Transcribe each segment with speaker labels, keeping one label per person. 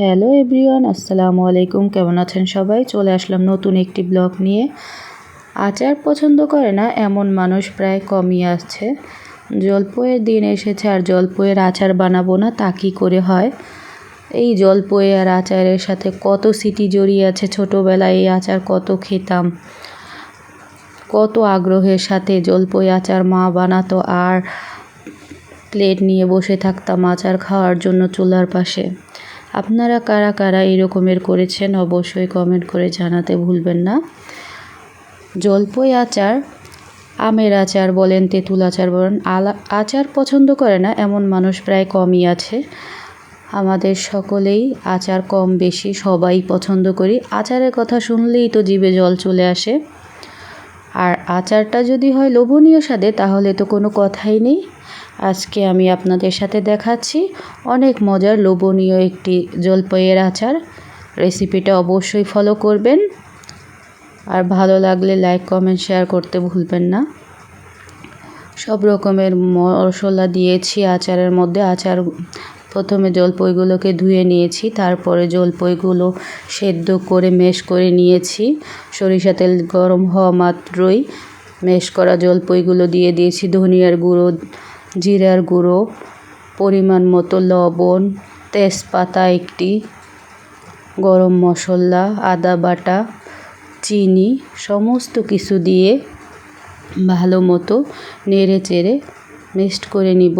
Speaker 1: Hello everyone, আসসালামু আলাইকুম। কেমন আছেন সবাই? চলে আসলাম নতুন একটি ব্লগ নিয়ে। আচার পছন্দ করে না, এমন মানুষ প্রায় কমই আসছে। জলপয়ের দিন এসেছে আর জলপয়ের আচার বানাবো না, তা কী করে হয়? এই জলপয়ে আর আচারের সাথে কত সিটি জড়িয়ে আছে ছোটোবেলায় এই আচার কত খেতাম। কত আগ্রহের সাথে জলপই আচার মা বানাতো আর প্লেট নিয়ে বসে থাকতাম আচার খাওয়ার জন্য চুলার পাশে। আপনারা কারা কারা এরকমের করেছেন অবশ্যই কমেন্ট করে জানাতে ভুলবেন না। জলপই আচার, আমের আচার বলেন, তেঁতুল আচার বলেন, আলা আচার পছন্দ করে না, এমন মানুষ প্রায় কমই আছে। আমাদের সকলেই আচার কম বেশি সবাই পছন্দ করি। আচারের কথা শুনলেই তো জিভে জল চলে আসে। আর আচারটা যদি হয় লোভনীয় স্বাদে, তাহলে তো কোনো কথাই নেই। আজকে আমি আপনাদের সাথে দেখাচ্ছি অনেক মজার লোভনীয় একটি জলপাইয়ের আচার। রেসিপিটা অবশ্যই ফলো করবেন। আর ভালো লাগলে লাইক কমেন্ট শেয়ার করতে ভুলবেন না। সব রকমের মশলা দিয়েছি আচারের মধ্যে। আচার প্রথমে জলপইগুলোকে ধুয়ে নিয়েছি, তারপরে জলপইগুলো সেদ্ধ করে মেশ করে নিয়েছি। সরিষা তেল গরম হওয়া মাত্রই মেশ করা জলপইগুলো দিয়ে দিয়েছি, ধনিয়ার গুঁড়ো জিরার গুঁড়ো, পরিমাণ মতো লবণ, তেজপাতা একটি, গরম মশলা, আদা বাটা, চিনি, সমস্ত কিছু দিয়ে ভালো মতো নেড়ে চেড়ে মিক্সড করে নিব।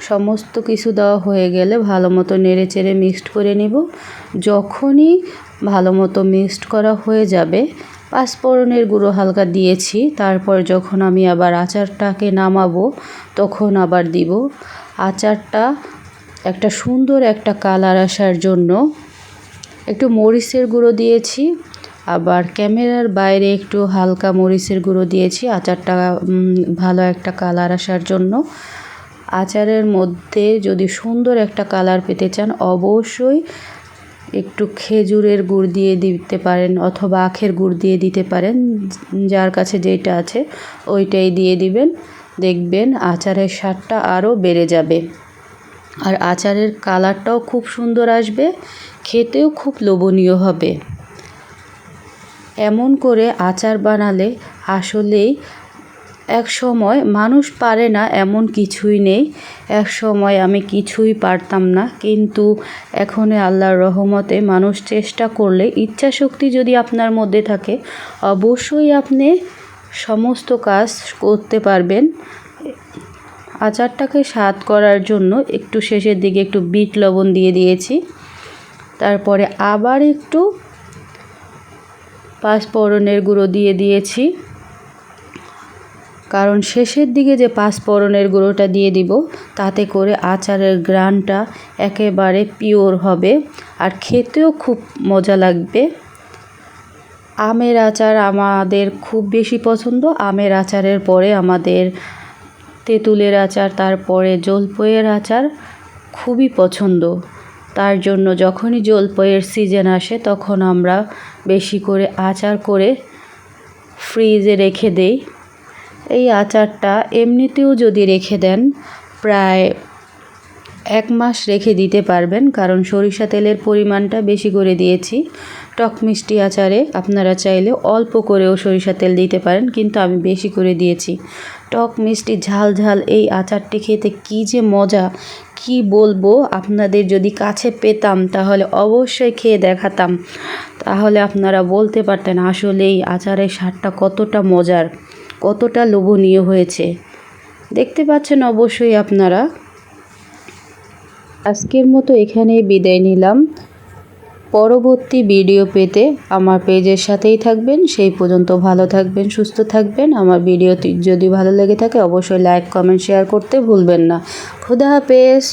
Speaker 1: সমস্ত কিছু দেওয়া হয়ে গেলে ভালো মতো নেড়ে চেড়ে মিক্সড করে নিব। যখনই ভালো মতো মিক্সড করা হয়ে যাবে পাঁচফোড়নের গুঁড়ো হালকা দিয়েছি, তারপর যখন আমি আবার আচারটাকে নামাবো, তখন আবার দিব। আচারটা একটা সুন্দর একটা কালার আসার জন্য একটু মরিচের গুঁড়ো দিয়েছি, আবার ক্যামেরার বাইরে একটু হালকা মরিচের গুঁড়ো দিয়েছি, আচারটা ভালো একটা কালার আসার জন্য। আচারের মধ্যে যদি সুন্দর একটা কালার পেতে চান, অবশ্যই একটু খেজুরের গুড় দিয়ে দিতে পারেন অথবা আখের গুড় দিয়ে দিতে পারেন, যার কাছে যেটা আছে ওইটাই দিয়ে দিবেন। দেখবেন আচারের স্বাদটা আরও বেড়ে যাবে। আর আচারের কালারটাও খুব সুন্দর আসবে, খেতেও খুব লোভনীয় হবে। এমন করে আচার বানালে আসলেই এক সময় মানুষ পারে না এমন কিছুই নেই। এক সময় আমি কিছুই পারতাম না, কিন্তু এখন আল্লাহর রহমতে মানুষ চেষ্টা করলে ইচ্ছা শক্তি যদি আপনার মধ্যে থাকে, অবশ্যই আপনি সমস্ত কাজ করতে পারবেন। আচারটাকে স্বাদ করার জন্য একটু শেষের দিকে একটু বিট লবণ দিয়ে দিয়েছি। তারপরে আবার একটু পাঁচফোড়নের গুঁড়ো দিয়ে দিয়েছি। কারণ শেষের দিকে যে পাঁচফোড়নের গুঁড়োটা দিয়ে দিব, তাতে করে আচারের গ্রানটা একেবারে পিওর হবে আর খেতেও খুব মজা লাগবে। আমের আচার আমাদের খুব বেশি পছন্দ। আমের আচারের পরে আমাদের তেঁতুলের আচার, তারপরে জলপইয়ের আচার খুবই পছন্দ। তার জন্য যখনই জলপইয়ের সিজন আসে, তখন আমরা বেশি করে আচার করে ফ্রিজে রেখে দেই। এই আচারটা এমনিতেও যদি রেখে দেন, প্রায় এক মাস রেখে দিতে পারবেন, কারণ সরিষা তেলের পরিমাণটা বেশি করে দিয়েছি। টক মিষ্টি আচারে আপনারা চাইলে অল্প করেও সরিষা তেল দিতে পারেন, কিন্তু আমি বেশি করে দিয়েছি। টক মিষ্টি ঝাল ঝাল, এই আচারটি খেতে কী যে মজা! কি বলব, আপনাদের যদি কাছে পেতাম, তাহলে অবশ্যই খেয়ে দেখাতাম। তাহলে আপনারা বলতে পারতেন আসলে এই আচারের স্বাদটা কতটা মজার। কতটা লোভনীয় হয়েছে। দেখতে পাচ্ছেন অবশ্যই আপনারা। আজকের মতো এখানেই বিদায় নিলাম। পরবর্তী ভিডিও পেতে আমার পেজের সাথেই থাকবেন। সেই পর্যন্ত ভালো থাকবেন, সুস্থ থাকবেন। আমার ভিডিওটি যদি ভালো লেগে থাকে, অবশ্যই লাইক, কমেন্ট, শেয়ার করতে ভুলবেন না। খুদা হাফেজ।